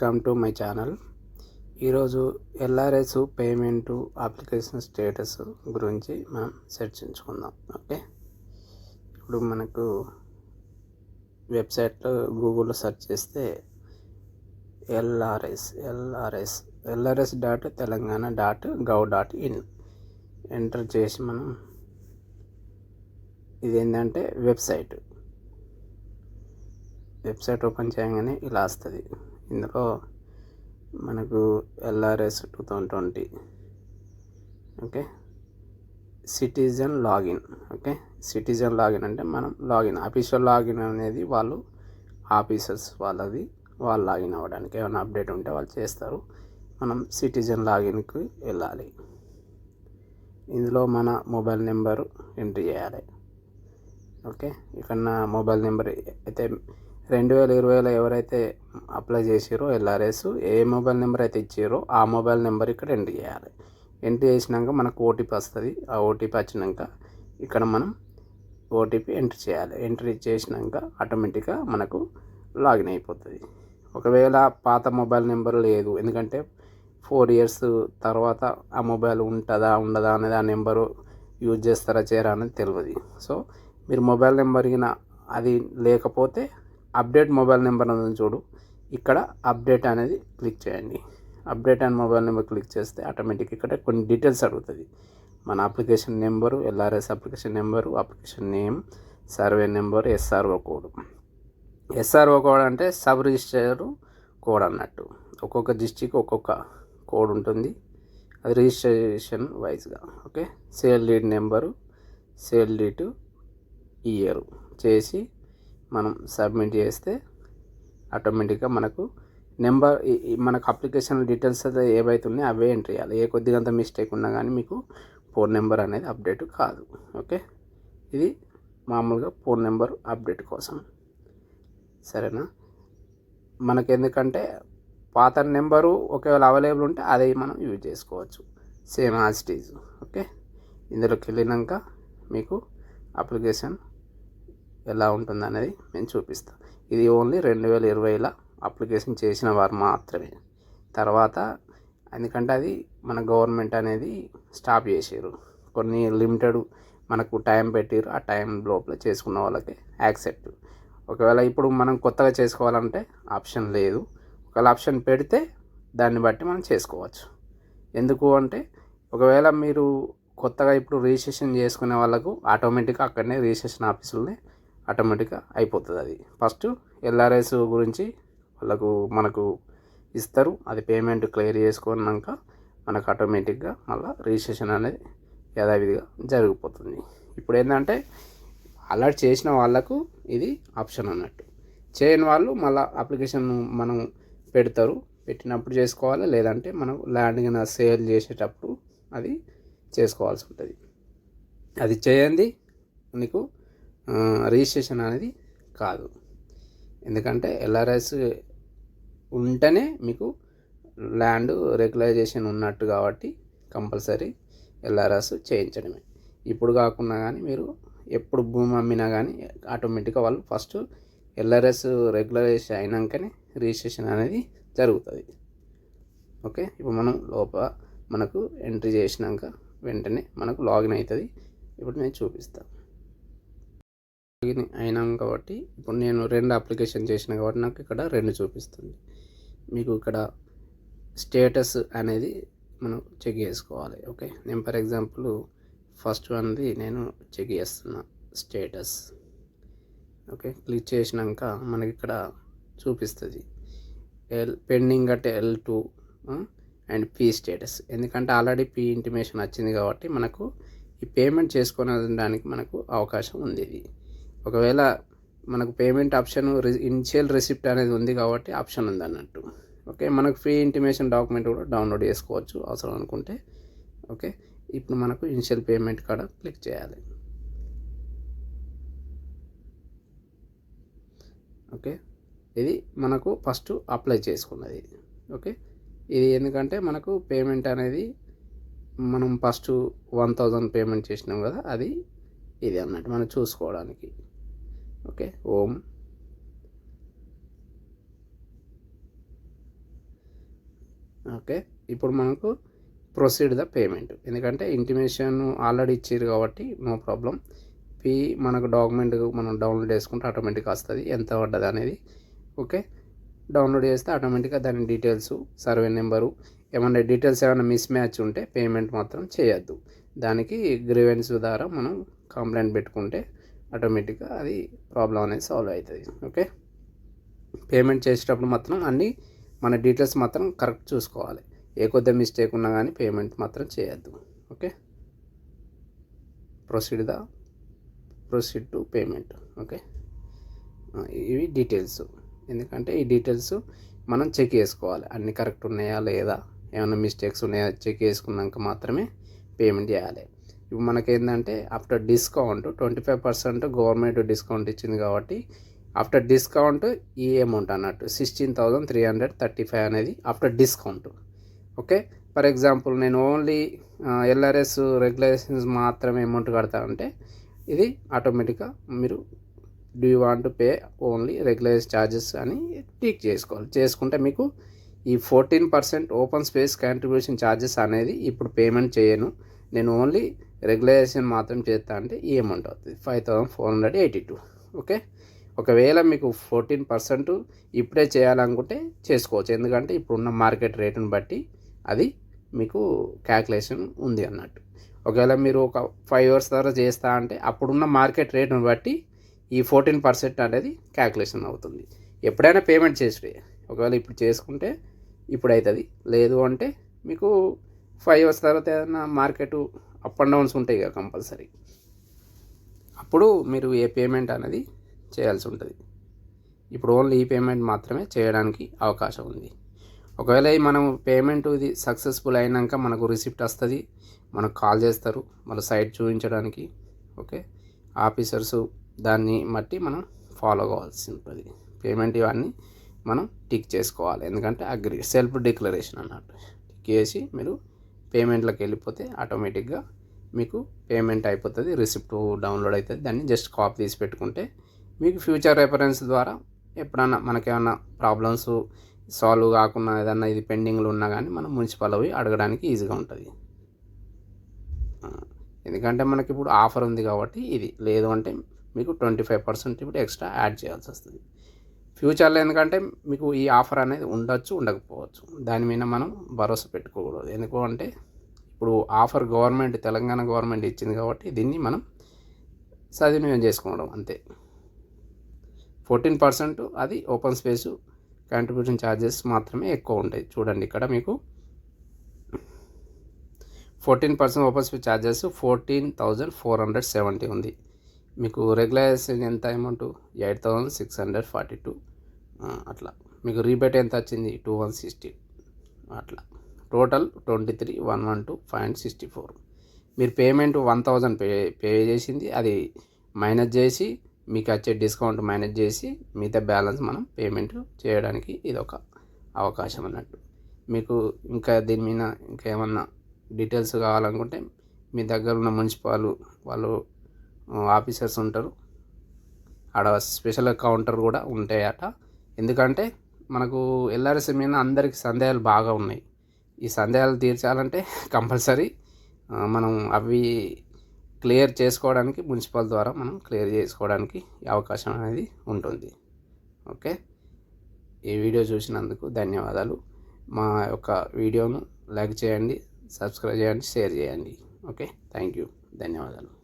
Welcome to my channel ఈరోజు LRS payment application status గురించి మనం చర్చించుకుందాం ఓకే ఇప్పుడు మనకు వెబ్సైట్లో గూగుల్లో సెర్చ్ చేస్తే LRS LRS LRS dot Telangana dot gov dot in enter చేసి మనం ఇదేంటంటే వెబ్సైట్ వెబ్సైట్ ఓపెన్ చేయగానే ఇలా వస్తుంది. ఇందులో మనకు LRS two thousand twenty okay? Citizen login okay? Citizen login అంటే మనం లాగిన్ ఆఫీషియల్ లాగిన్ అనేది వాళ్ళు ఆఫీసర్స్ వాళ్ళది వాళ్ళు లాగిన్ అవ్వడానికి ఏమైనా అప్డేట్ ఉంటే వాళ్ళు చేస్తారు. మనం సిటిజన్ లాగిన్కి వెళ్ళాలి. ఇందులో మన మొబైల్ నెంబరు ఎంట్రీ చేయాలి. ఓకే? ఇక్కడ నా మొబైల్ నెంబర్ అయితే రెండు వేల ఇరవైలో ఎవరైతే అప్లై చేసారో ఎల్ఆర్ఎస్ ఏ మొబైల్ నెంబర్ అయితే ఇచ్చారో ఆ మొబైల్ నెంబర్ ఇక్కడ ఎంట్రీ చేయాలి. ఎంట్రీ చేసినాక మనకు ఓటీపీ వస్తుంది. ఆ ఓటీపీ వచ్చినాక ఇక్కడ మనం ఓటీపీ ఎంటర్ చేయాలి. ఎంటర్ చేసినాక ఆటోమేటిక్గా మనకు లాగిన్ అయిపోతుంది. ఒకవేళ పాత మొబైల్ నెంబర్ లేదు ఎందుకంటే ఫోర్ ఇయర్స్ తర్వాత ఆ మొబైల్ ఉంటుందా ఉండదా అనేది ఆ నెంబరు యూజ్ చేస్తారా చేయరా అనేది తెలియదు సో మీరు మొబైల్ నెంబర్ అది లేకపోతే అప్డేట్ మొబైల్ నెంబర్ అనేది చూడు. ఇక్కడ అప్డేట్ అనేది క్లిక్ చేయండి. Update and mobile number click చేస్తే ఆటోమేటిక్ ఇక్కడ కొన్ని డీటెయిల్స్ అడుగుతుంది. మన application number LRS application number application name survey number SRO code. SRO code అంటే సబ్ రిజిస్టర్ కోడ్ అన్నట్టు. ఒక్కొక్క డిస్టిక్ ఒక్కొక్క కోడ్ ఉంటుంది. అది రిజిస్ట్రేషన్ వైజ్గా okay? Sale deed number sale deed year చేసి మనం సబ్మిట్ చేస్తే ఆటోమేటిక్గా మనకు నెంబర్ మనకు అప్లికేషన్ డీటెయిల్స్ అయితే ఏవైతే ఉన్నాయో అవే ఎంటర్ చేయాలి. ఏ కొద్దిగంత మిస్టేక్ ఉన్నా కానీ మీకు ఫోన్ నెంబర్ అనేది అప్డేట్ కాదు. ఓకే? ఇది మామూలుగా ఫోన్ నెంబర్ అప్డేట్ కోసం. సరేనా? మనకి ఎందుకంటే పాత నెంబరు ఒకవేళ అవైలబుల్ ఉంటే అదే మనం యూజ్ చేసుకోవచ్చు. Same as it is. Okay? ఇందులోకి వెళ్ళినాక మీకు అప్లికేషన్ ఎలా ఉంటుంది అనేది నేను చూపిస్తాను ఇది ఓన్లీ రెండు వేల ఇరవైలో అప్లికేషన్ చేసిన వారు మాత్రమే. తర్వాత ఎందుకంటే అది మన గవర్నమెంట్ అనేది స్టాప్ చేసారు. కొన్ని లిమిటెడ్ మనకు టైం పెట్టారు ఆ టైం లోపల చేసుకున్న వాళ్ళకి యాక్సెప్ట్. ఒకవేళ ఇప్పుడు మనం కొత్తగా చేసుకోవాలంటే ఆప్షన్ లేదు. ఒకవేళ ఆప్షన్ పెడితే దాన్ని బట్టి మనం చేసుకోవచ్చు. ఎందుకు అంటే ఒకవేళ మీరు కొత్తగా ఇప్పుడు రిజిస్ట్రేషన్ చేసుకునే వాళ్ళకు ఆటోమేటిక్గా అక్కడనే రిజిస్ట్రేషన్ ఆఫీసులోనే ఆటోమేటిక్గా అయిపోతుంది అది. ఫస్ట్ ఎల్ఆర్ఎస్ గురించి వాళ్ళకు మనకు ఇస్తారు. అది పేమెంట్ క్లియర్ చేసుకున్నాక మనకు ఆటోమేటిక్గా మళ్ళీ రిజిస్ట్రేషన్ అనేది యథావిధిగా జరిగిపోతుంది. ఇప్పుడు ఏంటంటే అలర్ట్ చేసిన వాళ్ళకు ఇది ఆప్షన్ అన్నట్టు. చేయని వాళ్ళు మళ్ళీ అప్లికేషన్ మనం పెడతారు. పెట్టినప్పుడు చేసుకోవాలి లేదంటే మనం ల్యాండ్ కింద సేల్ చేసేటప్పుడు అది చేసుకోవాల్సి ఉంటుంది. అది చేయండి. నీకు రిజిస్ట్రేషన్ అనేది కాదు. ఎందుకంటే ఎల్ఆర్ఎస్ ఉంటేనే మీకు ల్యాండ్ రెగ్యులైజేషన్ ఉన్నట్టు కాబట్టి కంపల్సరీ ఎల్ఆర్ఎస్ చేయించడమే. ఇప్పుడు కాకుండా కానీ మీరు ఎప్పుడు భూమి అమ్మినా కానీ ఆటోమేటిక్గా వాళ్ళు ఫస్ట్ ఎల్ఆర్ఎస్ రెగ్యులైజేషన్ అయినాకనే రిజిస్ట్రేషన్ అనేది జరుగుతుంది. ఓకే? ఇప్పుడు మనం లోపల మనకు ఎంట్రీ చేసినాక వెంటనే మనకు లాగిన్ అవుతుంది ఇప్పుడు నేను చూపిస్తాను అయినాం కాబట్టి ఇప్పుడు నేను రెండు అప్లికేషన్ చేసిన కాబట్టి నాకు ఇక్కడ రెండు చూపిస్తుంది. మీకు ఇక్కడ స్టేటస్ అనేది మనం చెక్ చేసుకోవాలి ఓకే? నేను ఫర్ ఎగ్జాంపుల్ ఫస్ట్ వన్ది నేను చెక్ చేస్తున్నా స్టేటస్ ఓకే? క్లిక్ చేసినాక మనకి ఇక్కడ చూపిస్తుంది. L pending at L two and P status. ఎందుకంటే ఆల్రెడీ పీ ఇంటిమేషన్ వచ్చింది కాబట్టి మనకు ఈ పేమెంట్ చేసుకునేదానికి మనకు అవకాశం ఉంది ఇది. ఒకవేళ మనకు పేమెంట్ ఆప్షన్ ఇనిషియల్ రిసిప్ట్ అనేది ఉంది కాబట్టి ఆప్షన్ ఉంది అన్నట్టు. ఓకే మనకు ఫ్రీ ఇంటిమేషన్ డాక్యుమెంట్ కూడా డౌన్లోడ్ చేసుకోవచ్చు అవసరం అనుకుంటే. ఓకే ఇప్పుడు మనకు ఇనిషియల్ పేమెంట్ కాడ క్లిక్ చేయాలి. ఓకే ఇది మనకు ఫస్ట్ అప్లై చేసుకున్నది. ఓకే ఇది ఎందుకంటే మనకు పేమెంట్ అనేది మనం ఫస్ట్ వన్ థౌజండ్ పేమెంట్ చేసినాం కదా అది ఇది అన్నట్టు మనం చూసుకోవడానికి. ఓకే. ఓం. ఓకే. ఇప్పుడు మనకు ప్రొసీడ్ ద పేమెంట్ ఎందుకంటే ఇంటిమేషన్ ఆల్రెడీ ఇచ్చారు కాబట్టి నో ప్రాబ్లం పీ మనకు డాక్యుమెంట్ మనం డౌన్లోడ్ చేసుకుంటే ఆటోమేటిక్గా వస్తుంది. ఎంత పడ్డది అనేది. ఓకే. డౌన్లోడ్ చేస్తే ఆటోమేటిక్గా దాని డీటెయిల్స్ సర్వే నెంబరు ఏమన్నా డీటెయిల్స్ ఏమైనా మిస్ మ్యాచ్ ఉంటే పేమెంట్ మాత్రం చేయొద్దు. దానికి గ్రీవెన్స్ ద్వారా మనం కంప్లైంట్ పెట్టుకుంటే ఆటోమేటిక్గా అది ప్రాబ్లం అనేది సాల్వ్ అవుతుంది. ఓకే? పేమెంట్ చేసేటప్పుడు మాత్రం అన్నీ మన డీటెయిల్స్ మాత్రం కరెక్ట్ చూసుకోవాలి. ఏ కొద్ది మిస్టేక్ ఉన్నా కానీ పేమెంట్ మాత్రం చేయొద్దు. Okay? Proceed the proceed to payment. Okay? ఇవి డీటెయిల్స్. ఎందుకంటే ఈ డీటెయిల్స్ మనం చెక్ చేసుకోవాలి. అన్నీ కరెక్ట్ ఉన్నాయా లేదా? ఏమైనా మిస్టేక్స్ ఉన్నాయా? చెక్ చేసుకున్నాక మాత్రమే పేమెంట్ చేయాలి. ఇప్పుడు మనకేంటంటే after discount twenty five percent government discount ఇచ్చింది కాబట్టి ఆఫ్టర్ డిస్కౌంట్ ఈ అమౌంట్ అన్నట్టు sixteen thousand three hundred thirty five అనేది after discount okay for example నేను ఓన్లీ ఎల్ఆర్ఎస్ రెగ్యులేషన్స్ మాత్రమే అమౌంట్ కడతా అంటే ఇది ఆటోమేటిక్గా మీరు do you want pay only regular charges అని టిక్ చేసుకోవాలి. చేసుకుంటే మీకు ఈ fourteen percent open space contribution charges అనేది ఇప్పుడు పేమెంట్ చేయను. నేను ఓన్లీ రెగ్యులేషన్ మాత్రం చేస్తా అంటే ఈ అమౌంట్ అవుతుంది. Five thousand four hundred eighty two okay? ఒకవేళ మీకు ఫోర్టీన్ పర్సెంట్ ఇప్పుడే చేయాలనుకుంటే చేసుకోవచ్చు. ఎందుకంటే ఇప్పుడున్న మార్కెట్ రేటుని బట్టి అది మీకు క్యాల్కులేషన్ ఉంది అన్నట్టు. ఒకవేళ మీరు ఒక ఫైవ్ ఇయర్స్ తర్వాత చేస్తా అంటే అప్పుడున్న మార్కెట్ రేటును బట్టి ఈ ఫోర్టీన్ పర్సెంట్ అనేది క్యాల్కులేషన్ అవుతుంది. ఎప్పుడైనా పేమెంట్ చేసి ఒకవేళ ఇప్పుడు చేసుకుంటే ఇప్పుడు అవుతుంది లేదు అంటే మీకు ఫైవ్ ఇయర్స్ తర్వాత ఏదైనా మార్కెట్ అప్ అండ్ డౌన్స్ ఉంటాయి కదా కంపల్సరీ. అప్పుడు మీరు ఏ పేమెంట్ అనేది చేయాల్సి ఉంటుంది. ఇప్పుడు ఓన్లీ ఈ పేమెంట్ మాత్రమే చేయడానికి అవకాశం ఉంది. ఒకవేళ మనం పేమెంట్ ఇది సక్సెస్ఫుల్ అయినాక మనకు రిసిప్ట్ వస్తుంది మనకు కాల్ చేస్తారు మన సైట్ చూపించడానికి ఓకే? ఆఫీసర్స్ దాన్ని బట్టి మనం ఫాలో కావాల్సి ఉంటుంది. పేమెంట్ ఇవన్నీ మనం టిక్ చేసుకోవాలి. ఎందుకంటే అగ్రి సెల్ఫ్ డిక్లరేషన్ అన్నట్టు. టిక్ చేసి మీరు పేమెంట్లోకి వెళ్ళిపోతే ఆటోమేటిక్గా మీకు పేమెంట్ అయిపోతుంది రిసిప్ట్ డౌన్లోడ్ అవుతుంది. దాన్ని జస్ట్ కాపీ తీసి పెట్టుకుంటే మీకు ఫ్యూచర్ రెఫరెన్స్ ద్వారా ఎప్పుడన్నా మనకేమన్నా ప్రాబ్లమ్స్ సాల్వ్ కాకుండా ఏదన్నా ఇది పెండింగ్లు ఉన్నా కానీ మనం మున్సిపల్ అవి అడగడానికి ఈజీగా ఉంటుంది. ఎందుకంటే మనకి ఇప్పుడు ఆఫర్ ఉంది కాబట్టి ఇది. లేదు అంటే మీకు ట్వంటీ ఫైవ్ పర్సెంట్ ఇప్పుడు ఎక్స్ట్రా యాడ్ చేయాల్సి వస్తుంది. ఫ్యూచర్లో ఎందుకంటే మీకు ఈ ఆఫర్ అనేది ఉండొచ్చు ఉండకపోవచ్చు. దాని మీద మనం భరోసా పెట్టుకోకూడదు. ఎందుకు అంటే ఇప్పుడు ఆఫర్ గవర్నమెంట్ తెలంగాణ గవర్నమెంట్ ఇచ్చింది కాబట్టి దీన్ని మనం సద్వినియోగం చేసుకోవడం అంతే. ఫోర్టీన్ పర్సెంట్ అది ఓపెన్ స్పేసు కాంట్రిబ్యూషన్ ఛార్జెస్ మాత్రమే ఎక్కువ ఉంటాయి. చూడండి ఇక్కడ మీకు fourteen percent open space charges fourteen thousand four hundred seventy ఉంది. మీకు రెగ్యులైజేషన్ ఎంత amount? Eight thousand six hundred forty two. అట్లా. మీకు రీబేట్ ఎంత వచ్చింది? Two one sixty. అట్లా. Total twenty three one one two five and sixty four. మీరు payment one thousand pay pay చేసింది అది మైనస్ చేసి మీకు వచ్చే డిస్కౌంట్ మైనస్ చేసి మిగతా బ్యాలెన్స్ మనం పేమెంట్ చేయడానికి ఇది ఒక అవకాశం అన్నట్టు. మీకు ఇంకా దీని మీద ఇంకా ఏమన్నా డీటెయిల్స్ కావాలనుకుంటే మీ దగ్గర ఉన్న మున్సిపాల్ వాళ్ళు ఆఫీసర్స్ ఉంటారు. ఆడ స్పెషల్ కౌంటర్ కూడా ఉంటాయట. ఎందుకంటే మనకు ఎల్ఆర్ఎస్ మీద అందరికి సందేహాలు బాగా ఉన్నాయి. ఈ సందేహాలు తీర్చాలంటే కంపల్సరీ మనం అవి క్లియర్ చేసుకోవడానికి మున్సిపల్ ద్వారా మనం క్లియర్ చేసుకోవడానికి అవకాశం అనేది ఉంటుంది. ఓకే? ఈ వీడియో చూసినందుకు ధన్యవాదాలు. మా యొక్క వీడియోను లైక్ చేయండి సబ్స్క్రైబ్ చేయండి షేర్ చేయండి. ఓకే? Thank you. ధన్యవాదాలు.